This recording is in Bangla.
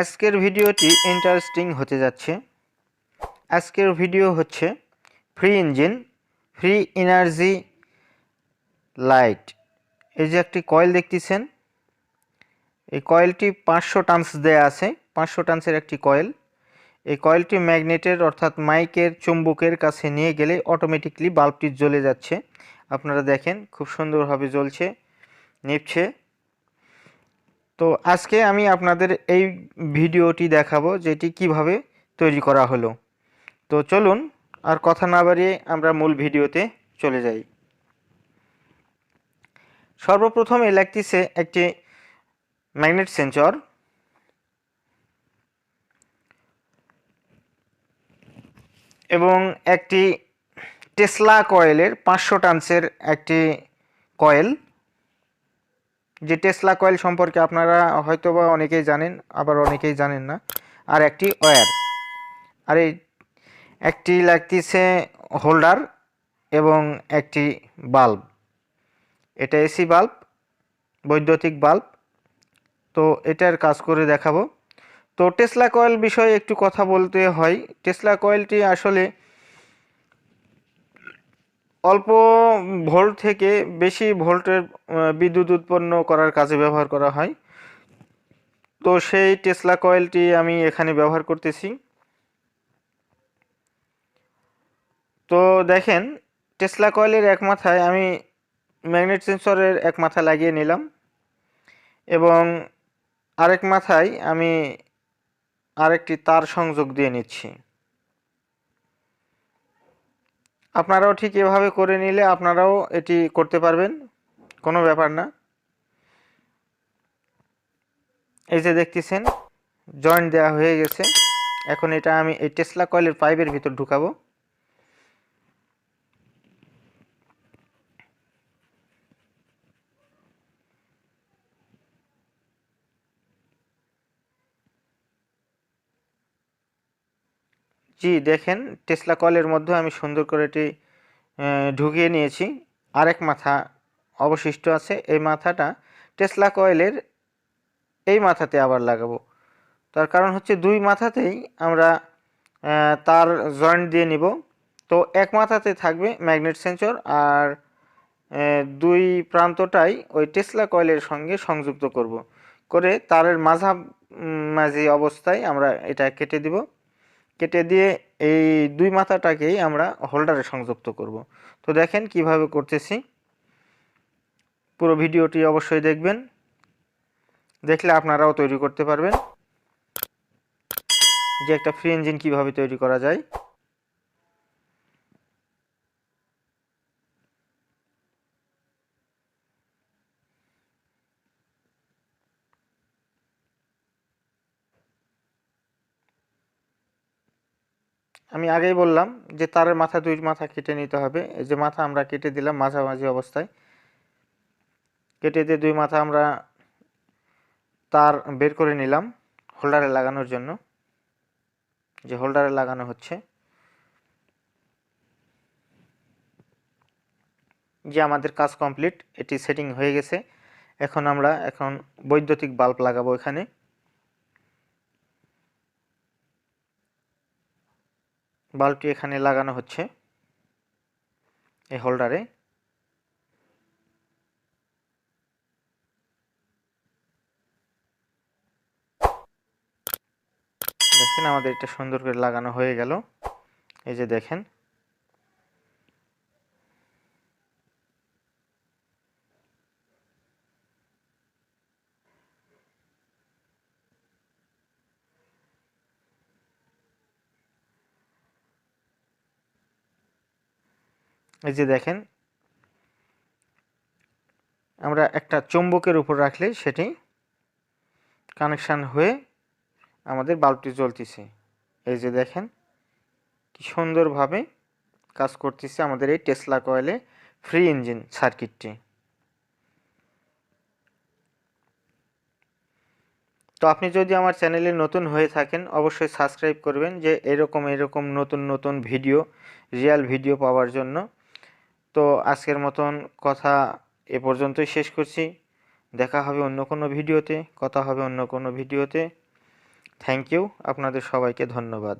আজকের ভিডিওটি ইন্টারেস্টিং হতে যাচ্ছে। আজকের ভিডিও হচ্ছে free engine free energy light এই যে একটি কয়েল দেখতেছেন, এই কয়েলটি পাঁচশো টান্স দেয়া আছে, পাঁচশো টান্সের একটি কয়েল এই কয়েলটি ম্যাগনেটের অর্থাৎ মাইকের চুম্বকের কাছে নিয়ে গেলে অটোমেটিকলি বাল্বটি জ্বলে যাচ্ছে। আপনারা দেখেন, খুব সুন্দরভাবে জ্বলছে, নিভছে। তো আজকে আমি আপনাদের এই ভিডিওটি দেখাবো যেটি কীভাবে তৈরি করা হলো। তো চলুন, আর কথা না বাড়িয়ে আমরা মূল ভিডিওতে চলে যাই। সর্বপ্রথম লাগতেছে একটি ম্যাগনেট সেন্সর। এবং একটি টেসলা কয়েলের পাঁচশো টান্সের একটি কয়েল। যে টেসলা কয়েল সম্পর্কে আপনারা হয়তো বা অনেকেই জানেন, আবার অনেকেই জানেন না। আর একটি ওয়্যার আর এই একটি লাগতেছে হোল্ডার এবং একটি বাল্ব এটা এসি বাল্ব বৈদ্যুতিক বাল্ব তো এটার কাজ করে দেখাবো। তো টেসলা কয়েল বিষয়ে একটু কথা বলতে হয়। টেসলা কয়েলটি আসলে অল্প ভোল্ট থেকে বেশি ভোল্টের বিদ্যুৎ উৎপন্ন করার কাজে ব্যবহার করা হয়। তো সেই টেসলা কয়েলটি আমি এখানে ব্যবহার করতেছি। তো দেখেন, টেসলা কয়েলের এক মাথায় আমি ম্যাগনেট সেন্সরের এক মাথা লাগিয়ে নিলাম এবং আরেক মাথায় আমি আরেকটি তার সংযোগ দিয়ে নিচ্ছি। আপনারাও ঠিক এভাবে করে নিলে আপনারাও এটি করতে পারবেন, কোনো ব্যাপার না। এই যে দেখতেছেন জয়েন্ট দেওয়া হয়ে গেছে। এখন এটা আমি এই টেসলা কয়েলের পাইপের ভিতর ঢুকাবো। জি, দেখেন টেসলা কয়েলের মধ্যে আমি সুন্দর করে এটি ঢুকিয়ে নিয়েছি। আরেক মাথা অবশিষ্ট আছে, এই মাথাটা টেসলা কয়েলের এই মাথাতে আবার লাগাবো। তার কারণ হচ্ছে দুই মাথাতেই আমরা তার জয়েন্ট দিয়ে নিব। তো এক মাথাতে থাকবে ম্যাগনেট সেন্সর আর দুই প্রান্তটাই ওই টেসলা কয়েলের সঙ্গে সংযুক্ত করব। করে তারের মাঝামাঝি অবস্থায় আমরা এটা কেটে দিব। কেটে দিয়ে এই দুই মাথাটাকেই আমরা হোল্ডারে সংযুক্ত করব। তো দেখেন কীভাবে করতেছি। পুরো ভিডিওটি অবশ্যই দেখবেন। দেখলে আপনারাও তৈরি করতে পারবেন যে একটা ফ্রি ইঞ্জিন কীভাবে তৈরি করা যায়। আমি আগেই বললাম যে তারের মাথা দুই মাথা কেটে নিতে হবে। এই যে মাথা আমরা কেটে দিলাম মাঝামাঝি অবস্থায়। কেটে দিয়ে দুই মাথা আমরা তার বের করে নিলাম হোল্ডারে লাগানোর জন্য। যে হোল্ডারে লাগানো হচ্ছে। যে আমাদের কাজ কমপ্লিট, এটি সেটিং হয়ে গেছে। এখন আমরা এখন বৈদ্যুতিক বাল্ব লাগাবো এখানে। বাল্বটি এখানে লাগানো হচ্ছে। এই হোল্ডারে। দেখেন আমাদের এটা সুন্দর করে লাগানো হয়ে গেল। এই যে দেখেন। এই যে দেখেন, আমরা একটা চুম্বকের উপর রাখলে সেটি কানেকশান হয়ে আমাদের বাল্বটি জ্বলতেছে। এই যে দেখেন, কি সুন্দরভাবে কাজ করতেছে আমাদের এই টেসলা কয়েলে ফ্রি ইঞ্জিন সার্কিটটি। তো আপনি যদি আমার চ্যানেলে নতুন হয়ে থাকেন, অবশ্যই সাবস্ক্রাইব করবেন যে এরকম এরকম নতুন নতুন ভিডিও, রিয়াল ভিডিও পাওয়ার জন্য। তো আজকের মতন কথা এ পর্যন্তই শেষ করছি। দেখা হবে অন্য কোনো ভিডিওতে, কথা হবে অন্য কোনো ভিডিওতে। থ্যাংক ইউ আপনাদের সবাইকে ধন্যবাদ।